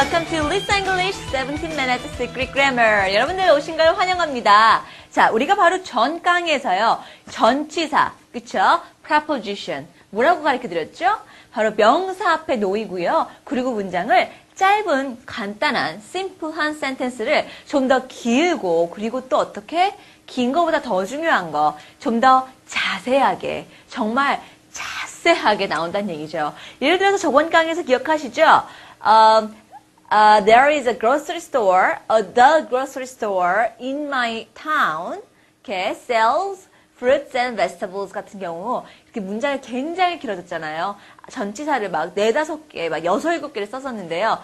welcome to Listen English 17 Minutes Secret Grammar. 여러분들 오신 걸 환영합니다. 자, 우리가 바로 전 강의에서요. 전치사, 그쵸? preposition. 뭐라고 가르쳐 드렸죠? 바로 명사 앞에 놓이고요. 그리고 문장을 짧은, 간단한, 심플한 센텐스를 좀 더 길고, 그리고 또 어떻게? 긴 거보다 더 중요한 거, 좀 더 자세하게, 정말 자세하게 나온다는 얘기죠. 예를 들어서 저번 강의에서 기억하시죠? Um, uh, there is a grocery store, a the grocery store in my town, okay, sells fruits and vegetables 같은 경우 이렇게 문장이 굉장히 길어졌잖아요. 전치사를 막 네다섯 개, 막 여섯 일곱 개를 썼었는데요.